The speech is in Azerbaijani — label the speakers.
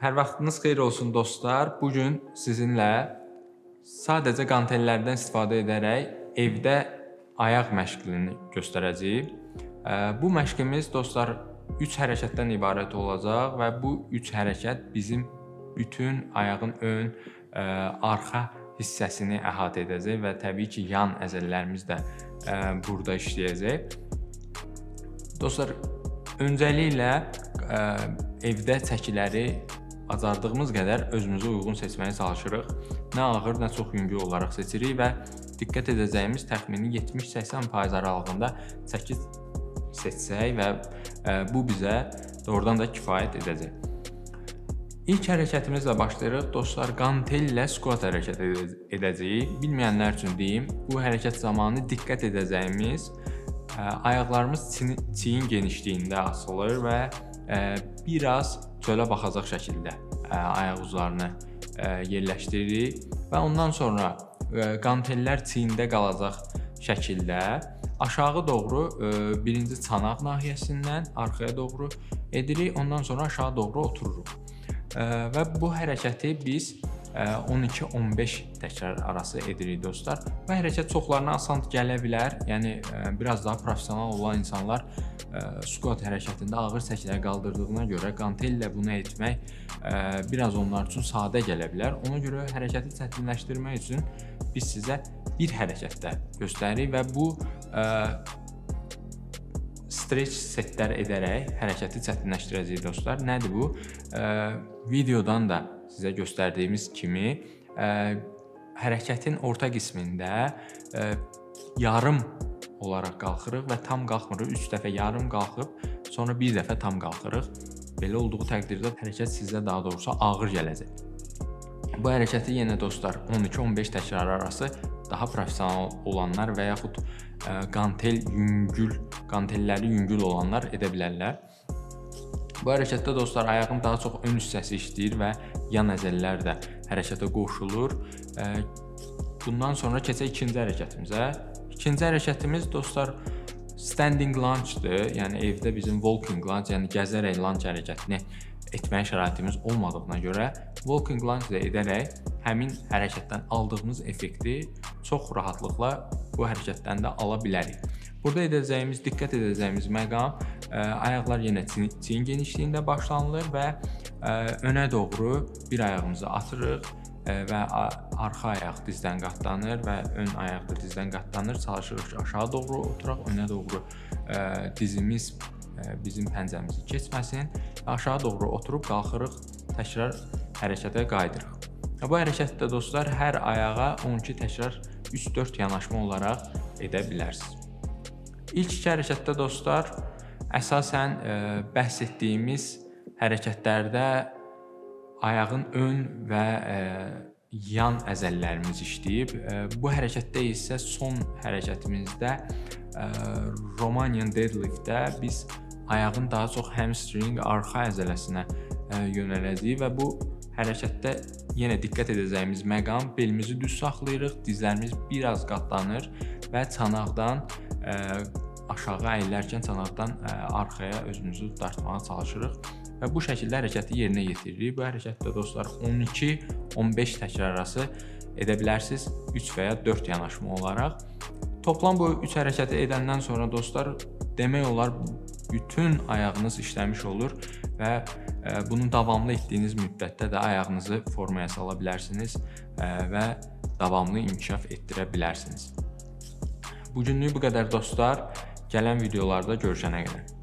Speaker 1: Hər vaxtınız xeyir olsun dostlar. Bu gün sizinlə sadəcə qantellərdən istifadə edərək evdə ayaq məşqini göstərəcəyik. Bu məşqimiz dostlar 3 hərəkətdən ibarət olacaq və bu 3 hərəkət bizim bütün ayağın ön, arxa hissəsini əhatə edəcək və təbii ki, yan əzələlərimiz də burada işləyəcək. Dostlar, öncəliklə evdə çəkiləri bacardığımız qədər özümüzə uyğun seçməyə çalışırıq. Nə ağır, nə çox yüngül olaraq seçirik və diqqət edəcəyimiz təxmini 70-80% aralığında çəki seçsək və ə, bu bizə doğrudan da kifayət edəcək. İlk hərəkətimizlə başlayırıq. Dostlar, qantel ilə squat hərəkət edə- edəcəyik. Bilməyənlər üçün deyim, bu hərəkət zamanı diqqət edəcəyimiz ə, ayaqlarımız çiyin genişliyində asılır və ə, biraz çölə baxacaq şəkildə ə, ayaq uclarını ə, yerləşdiririk və ondan sonra ə, qantellər çiyində qalacaq şəkildə aşağı doğru birinci çanaq nahiyəsindən arxaya doğru edirik, ondan sonra aşağı doğru otururuq. Ə, və bu hərəkəti biz 12-15 təkrar arası edirik dostlar. Bu hərəkət çoxlarına asan gələ bilər. Yəni ə, biraz daha professional olan insanlar ə, squat hərəkətində ağır çəkilər qaldırdığına görə qantel ilə bunu etmək ə, biraz onlar üçün sadə gələ bilər. Ona görə hərəkəti çətinləşdirmək üçün biz sizə bir hərəkətdə göstəririk və bu stretch setlər edərək hərəkəti çətinləşdirəcəyik dostlar. Nədir bu? Ə, videodan da sizə göstərdiyimiz kimi ə, hərəkətin orta qismində ə, yarım olaraq qalxırıq və tam qalxmırıq. 3 dəfə yarım qalxıb, sonra bir dəfə tam qalxırıq. Belə olduğu təqdirdə hərəkət sizə daha doğrusu ağır gələcək. Bu hərəkəti yenə dostlar 12-15 təkrar arası daha professional olanlar və yaxud ə, qantel yüngül, qantelləri yüngül olanlar edə bilərlər. Bu hərəkətdə dostlar ayağın daha çox ön hissəsi işləyir və yan əzələlər də hərəkətə qoşulur. Bundan sonra keçək ikinci hərəkətimizə. İkinci hərəkətimiz dostlar standing lunge-dır. Yəni evdə bizim walking lunge, yəni gəzərək lunge hərəkətini etməyə şəraitimiz olmadığına görə walking lunge ilə edərək həmin hərəkətdən aldığımız effekti çox rahatlıqla bu hərəkətdən də ala bilərik. Burada edəcəyimiz, diqqət edəcəyimiz məqam ə, ayaqlar yenə çiyin, genişliyində başlanılır və ə, önə doğru bir ayağımızı atırıq ə, və a- arxa ayaq dizdən qatlanır və ön ayaq da dizdən qatlanır. Çalışırıq ki, aşağı doğru oturaq, önə doğru ə, dizimiz ə, bizim pəncəmizi keçməsin. Aşağı doğru oturub qalxırıq, təkrar hərəkətə qayıdırıq. Və Bu hərəkətdə dostlar hər ayağa 12 təkrar 3-4 yanaşma olaraq edə bilərsiniz. İlk iki hərəkətdə dostlar əsasən ə, bəhs etdiyimiz hərəkətlərdə ayağın ön və ə, yan əzələlərimiz işləyib. Ə, Bu hərəkətdə isə son hərəkətimizdə ə, Romanian deadliftdə biz ayağın daha çox hamstring arxa əzələsinə ə, yönələcəyik və bu hərəkətdə yenə diqqət edəcəyimiz məqam belimizi düz saxlayırıq, dizlərimiz biraz qatlanır və çanaqdan ə, aşağı əyilərkən çanaqdan ə, arxaya özümüzü dartmağa çalışırıq və bu şəkildə hərəkəti yerinə yetiririk. Bu hərəkətdə dostlar 12-15 təkrar arası edə bilərsiniz 3 və ya 4 yanaşma olaraq. Toplam bu 3 hərəkəti edəndən sonra dostlar demək olar bütün ayağınız işləmiş olur və ə, bunu davamlı etdiyiniz müddətdə də ayağınızı formaya sala bilərsiniz ə, və davamlı inkişaf etdirə bilərsiniz. Bu günlük bu qədər dostlar. Gələn videolarda görüşənə qədər.